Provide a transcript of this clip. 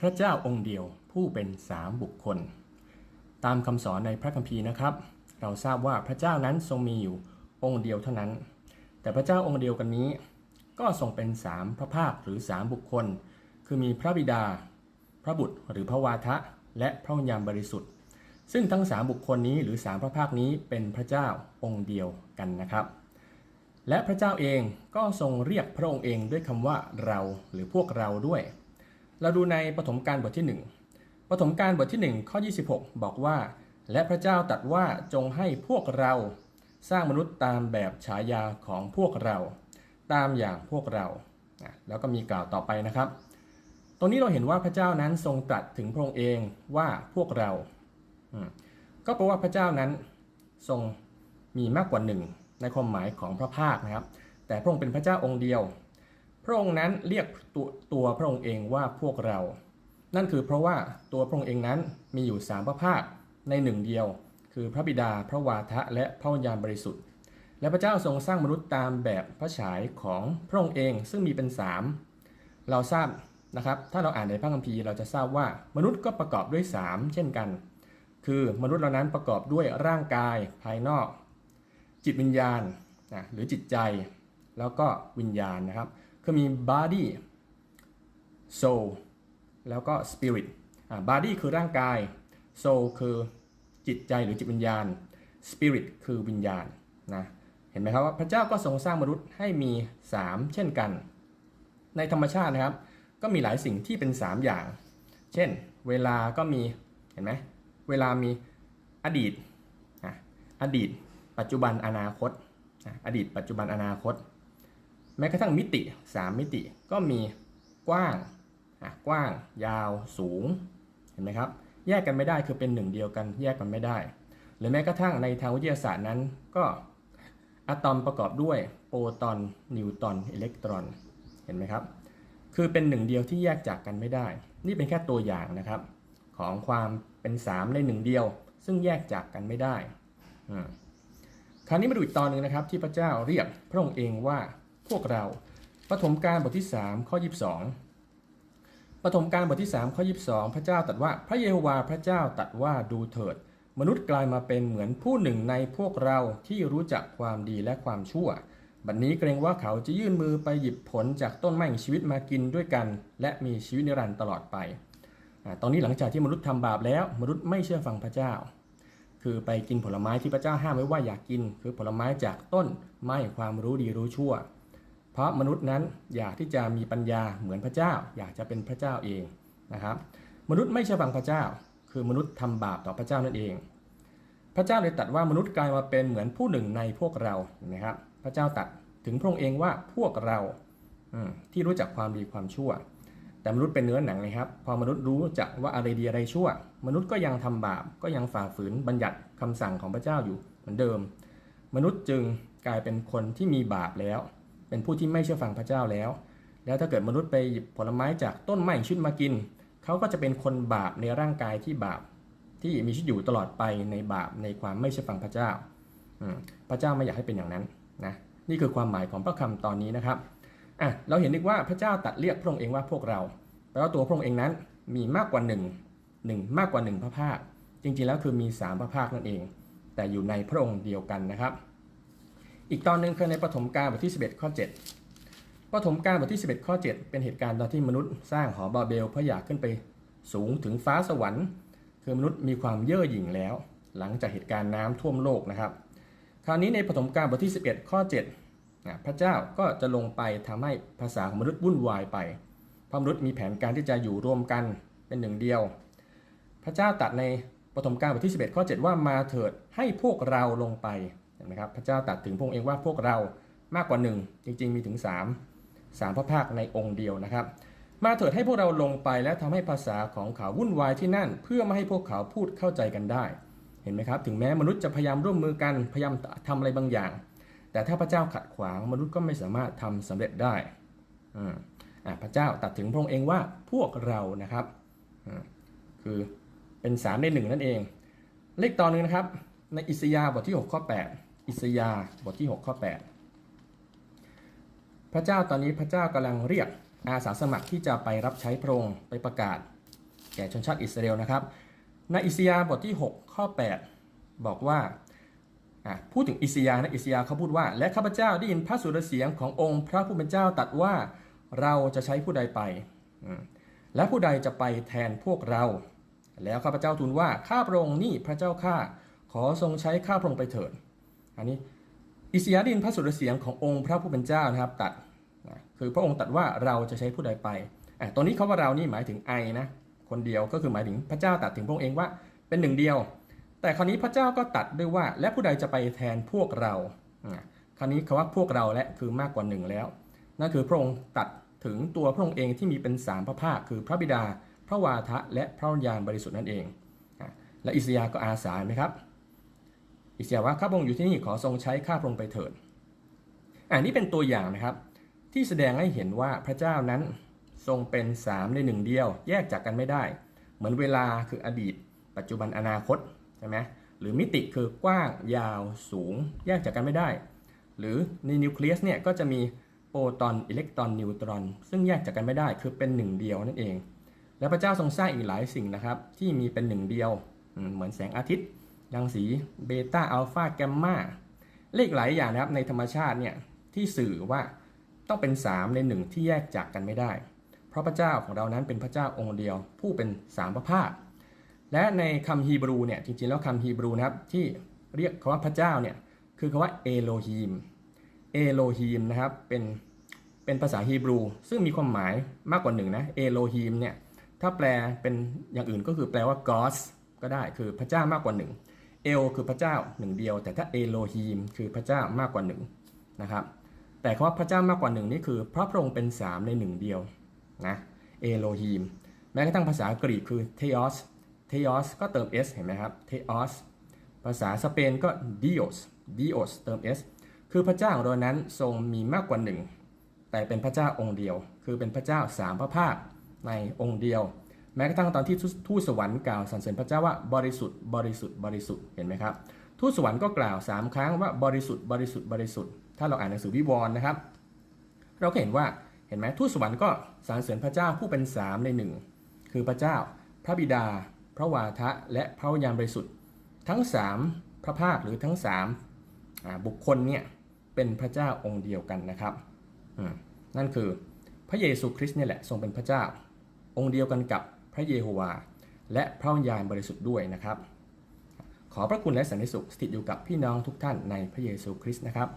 พระเจ้าองค์เดียวผู้เป็นสามบุคคล ตามคำสอนในพระคัมภีร์นะครับ เราทราบว่าพระเจ้านั้นทรงมีอยู่องค์เดียวเท่านั้น แต่พระเจ้าองค์เดียวกันนี้ ก็ทรงเป็นสามพระภาคหรือสามบุคคล คือมีพระบิดา พระบุตรหรือพระวาทะ และพระวิญญาณบริสุทธิ์ ซึ่งทั้งสามบุคคลนี้หรือสามพระภาคนี้เป็นพระเจ้าองค์เดียวกันนะครับ และพระเจ้าเองก็ทรงเรียกพระองค์เองด้วยคำว่าเราหรือพวกเราด้วย เราดูในปฐมกาลบทที่ 1ปฐมกาลบทที่ 1 ข้อ 26 บอกว่า และพระเจ้าตรัสว่าจงให้พวกเราสร้างมนุษย์ตามแบบฉายาของพวกเรา ตามอย่างพวกเรา แล้วก็มีกล่าวต่อไปนะครับ ตรงนี้เราเห็นว่าพระเจ้านั้นทรงตรัสถึงพระองค์เองว่าพวกเรา ก็แปลว่าพระเจ้านั้นทรงมีมากกว่าหนึ่งในความหมายของพระภาคนะครับ แต่พระองค์เป็นพระเจ้าองค์เดียว พระองค์นั้นเรียกตัวตัวพระองค์เองว่าพวกเรา นั่นคือเพราะว่าตัวพระองค์เองนั้นมีอยู่สามพระภาคในหนึ่งเดียว คือพระบิดาพระวาทะและพระวิญญาณบริสุทธิ์ และพระเจ้าทรงสร้างมนุษย์ตามแบบพระฉายของพระองค์เองซึ่งมีเป็นสามเราทราบนะครับ ถ้าเราอ่านในพระคัมภีร์เราจะทราบว่ามนุษย์ก็ประกอบด้วย 3 เช่นกัน คือมนุษย์เหล่านั้นประกอบด้วยร่างกายภายนอก จิตวิญญาณนะหรือจิตใจ แล้วก็วิญญาณนะครับ คือมี body soul แล้วก็ spirit อ่า body คือร่างกาย soul คือจิตใจหรือจิตวิญญาณ spirit คือวิญญาณนะเห็นไหมครับว่าพระเจ้าก็ทรงสร้างมนุษย์ให้มี 3 เช่นกัน ในธรรมชาตินะครับ ก็มีหลายสิ่งที่เป็น 3 อย่าง เช่น เวลาก็มีเห็นไหมเวลามีอดีตอดีต ปัจจุบันอนาคต อดีตปัจจุบันอนาคต แม้กระทั่งมิติ 3 มิติก็มีกว้างกว้างยาวสูงเห็นไหมครับแยกกันไม่ได้คือเป็นหนึ่งเดียวกันแยกกันไม่ได้ หรือแม้กระทั่งในทางวิทยาศาสตร์นั้นก็อะตอมประกอบด้วยโปรตอนนิวตรอนอิเล็กตรอนเห็นไหมครับคือเป็นหนึ่งเดียวที่แยกจากกันไม่ได้ นี่เป็นแค่ตัวอย่างนะครับ ของความเป็น 3 ในหนึ่งเดียว ซึ่งแยกจากกันไม่ได้คราวนี้มาดูอีกตอนหนึ่งนะครับที่พระเจ้าเรียกพระองค์เองว่า พวกเราปฐมกาลบทที่ 3 ข้อ 22ปฐมกาลบทที่ 3 ข้อ 22 พระเจ้าตรัสว่าพระเยโฮวาห์พระเจ้าตรัสว่าดูเถิด มนุษย์กลายมาเป็นเหมือนผู้หนึ่งในพวกเราที่รู้จักความดีและความชั่ว บัดนนี้เกรงว่าเขาจะยื่นมือไปหยิบผลจากต้นไม้แห่งชีวิตมากินด้วยกัน และมีชีวิตนิรันดร์ตลอดไปอตอนนี้หลังจากที่มนุษย์ทำบาปแล้ว มนุษย์ไม่เชื่อฟังพระเจ้า คือไปกินผลไม้ที่พระเจ้าห้ามไว้ว่าอย่ากกิน คือผลไม้จากต้นไม้แห่งความรู้ดีรู้ชั่ว เพราะมนุษย์นั้นอยากที่จะมีปัญญาเหมือนพระเจ้า อยากจะเป็นพระเจ้าเองนะครับ มนุษย์ไม่เชื่อฟังพระเจ้า คือมนุษย์ทำบาปต่อพระเจ้านั่นเอง พระเจ้าเลยตรัสว่ามนุษย์กลายมาเป็นเหมือนผู้หนึ่งในพวกเรานไหมครับ พระเจ้าตรัสถึงพระองค์เองว่าพวกเราที่รู้จักความดีความชั่ว แต่มนุษย์เป็นเนื้อหนังเลยครับ พอมนุษย์รู้จักว่าอะไรดีอะไรชั่ว มนุษย์ก็ยังทำบาปก็ยังฝ่าฝืนบัญญัติคำสั่งของพระเจ้าอยู่เหมือนเดิม มนุษย์จึงกลายเป็นคนที่มีบาปแล้ว เป็นผู้ที่ไม่เชื่อฟังพระเจ้าแล้ว แล้วถ้าเกิดมนุษย์ไปหยิบผลไม้จากต้นไม้แห่งชีวิตมากิน เขาก็จะเป็นคนบาปในร่างกายที่บาปที่มีชีวิตอยู่ตลอดไปในบาปในความไม่เชื่อฟังพระเจ้า พระเจ้าไม่อยากให้เป็นอย่างนั้นนะนี่คือความหมายของพระคำตอนนี้นะครับอะเราเห็นนึกว่าพระเจ้าตัดเรียกพระองค์เองว่าพวกเราแปลว่าตัวพระองค์เองนั้นมีมากกว่าหนึ่งหนึ่งมากกว่าหนึ่งพระภาค จริงๆแล้วคือมีสามพระภาคนั่นเอง แต่อยู่ในพระองค์เดียวกันนะครับ อีกตอนหนึ่งคือในปฐมกาลบทที่ 11 ข้อ 7ปฐมกาลบทที่ 11 ข้อ 7 เป็นเหตุการณ์ตอนที่มนุษย์สร้างหอบาเบลเพื่ออยากขึ้นไปสูงถึงฟ้าสวรรค์ คือมนุษย์มีความเย่อหยิ่งแล้ว หลังจากเหตุการณ์น้ำท่วมโลกนะครับ คราวนี้ในปฐมกาลบทที่ 11 ข้อ 7 พระเจ้าก็จะลงไปทำให้ภาษาของมนุษย์วุ่นวายไปเพราะมนุษย์มีแผนการที่จะอยู่รวมกันเป็นหนึ่งเดียว พระเจ้าตัดในปฐมกาลบทที่ 11 ข้อ 7 ว่ามาเถิดให้พวกเราลงไป ห็นไหมครับพระเจ้าตัดถึงพระองเองว่าพวกเรามากกว่าหนึ่งจริง ๆ มีถึง 3 3 พระภาคในองค์เดียวนะครับ มาเถิดให้พวกเราลงไปและทำให้ภาษาของเขาวุ่นวายที่นั่น เพื่อไม่ให้พวกเขาพูดเข้าใจกันได้ เห็นไหมครับ ถึงแม้มนุษย์จะพยายามร่วมมือกันพยายามทำอะไรบางอย่าง แต่ถ้าพระเจ้าขัดขวางมนุษย์ก็ไม่สามารถทำสำเร็จได้อืมอะพระเจ้าตัดถึงพระองค์เองว่าพวกเรานะครับคือเป็นสามในหนึ่งนั่นเอง เลขตอนหนึงนะครับ ในอิสยาห์บทที่ 6 ข้อ 8 อิสยาบทที่ 6 ข้อ 8 พระเจ้าตอนนี้พระเจ้ากำลังเรียกอาสาสมัครที่จะไปรับใช้พระองค์ไปประกาศ แก่ชนชาติอิสราเอลนะครับในอิสยาบทที่ 6 ข้อ 8 บอกว่าพูดถึงอิสยานะอิสยาเขาพูดว่า และข้าพเจ้าได้ยินพระสุรเสียงขององค์พระผู้เป็นเจ้าตัดว่าเราจะใช้ผู้ใดไป และผู้ใดจะไปแทนพวกเรา แล้วข้าพเจ้าทูลว่าข้าพระองค์นี่พระเจ้าข้าขอทรงใช้ข้าพระองค์ไปเถิด อันนี้อิสยาดินพระสุรเสียงขององค์พระผู้เป็นเจ้านะครับตัดนะคือพระองค์ตัดว่าเราจะใช้ผู้ใดไปอะตรงนี้เขาว่าเรานี่หมายถึงไอนะคนเดียวก็คือหมายถึงพระเจ้าตัดถึงพระองค์เองว่าเป็นหนึ่งเดียว แต่คราวนี้พระเจ้าก็ตัดด้วยว่า และผู้ใดจะไปแทนพวกเราคราวนี้คำว่าพวกเราและคือมากกว่าหนึ่งแล้วนั่นคือพระองค์ตัดถึงตัวพระองค์เองที่มีเป็นสามพระภาค คือพระบิดา พระวาทะ และพระวิญญาณบริสุทธิ์นั่นเอง และอิสยาห์ก็อาสาไหมครับ อิสยาห์ว่าข้าพระองค์อยู่ที่นี่ขอทรงใช้ข้าพระองค์ไปเถิดอันนี้เป็นตัวอย่างนะครับ ที่แสดงให้เห็นว่าพระเจ้านั้นทรงเป็นสามในหนึ่งเดียว แยกจากกันไม่ได้ เหมือนเวลาคืออดีต ปัจจุบันอนาคตใช่ไหมหรือมิติคือกว้างยาวสูง แยกจากกันไม่ได้ หรือในนิวเคลียสเนี่ยก็จะมีโปรตอนอิเล็กตรอนนิวตรอน ซึ่งแยกจากกันไม่ได้คือเป็นหนึ่งเดียวนั่นเอง และพระเจ้าทรงสร้างอีกหลายสิ่งนะครับ ที่มีเป็นหนึ่งเดียว เหมือนแสงอาทิตย์ รังสีเบต้าอัลฟาแกมมาเลขหลายอย่างนะครับในธรรมชาติเนี่ยที่สื่อว่าต้องเป็น 3 ในหนึ่งที่แยกจากกันไม่ได้ เพราะพระเจ้าของเรานั้นเป็นพระเจ้าองค์เดียว ผู้เป็นสามพระภาค และในคำฮีบรูเนี่ยจริงๆแล้วคำฮีบรูนะครับที่เรียกคำว่าพระเจ้าเนี่ยคือคำว่าเอโลฮีมเอโลฮีมนะครับเป็นเป็นภาษาฮีบรู ซึ่งมีความหมายมากกว่าหนึ่งนะเอโลฮีมเนี่ยถ้าแปลเป็นอย่างอื่นก็คือแปลว่า God ก็ได้คือพระเจ้ามากกว่าหนึ่ง เอลคือพระเจ้าหนึ่งเดียว แต่ถ้าเอโลฮีมคือพระเจ้ามากกว่าหนึ่งนะครับแต่คำว่าพระเจ้ามากกว่าหนึ่งนี่คือพระพระองค์เป็นสามในหนึ่งเดียวนะเอโลฮีมแม้กระทั่งภาษากรีกคือเทอสเทอสก็เติม s เห็นไหมครับเทอสภาษาสเปนก็ dios dios เติม s คือพระเจ้าของเรานั้นทรงมีมากกว่าหนึ่งแต่เป็นพระเจ้าองค์เดียว คือเป็นพระเจ้าสามพระภาคในองค์เดียว ม้กระทั่งตอนที่ทูตสวรรค์กล่าวสรรเสริญพระเจ้าว่าบริสุทธิ์บริสุทธิ์บริสุทธิ์เห็นไหมครับทูตสวรรค์ก็กล่าว 3 ครั้งว่าบริสุทธิ์บริสุทธิ์บริสุทธิ์ถ้าเราอ่านหนังสือวิวรณ์นะครับ เราก็เห็นว่าเห็นไหมทูตสวรรค์ก็สรรเสริญพระเจ้าผู้เป็นสามในหนึ่งคือพระเจ้า พระบิดา พระวาทะ และพระวิญญาณบริสุทธิ์ทั้ง 3 พระภาคหรือทั้ง3บุคคลเนี่ยเป็นพระเจ้าองค์เดียวกันนะครับนั่นคือพระเยซูคริสต์เนี่ยแหละทรงเป็นพระเจ้าองค์เดียวกันกับ พระเยโฮวา และพระวิญญาณบริสุทธิ์ด้วยนะครับ ขอพระคุณและสันติสุขสถิตอยู่กับพี่น้องทุกท่านในพระเยซูคริสต์นะครับ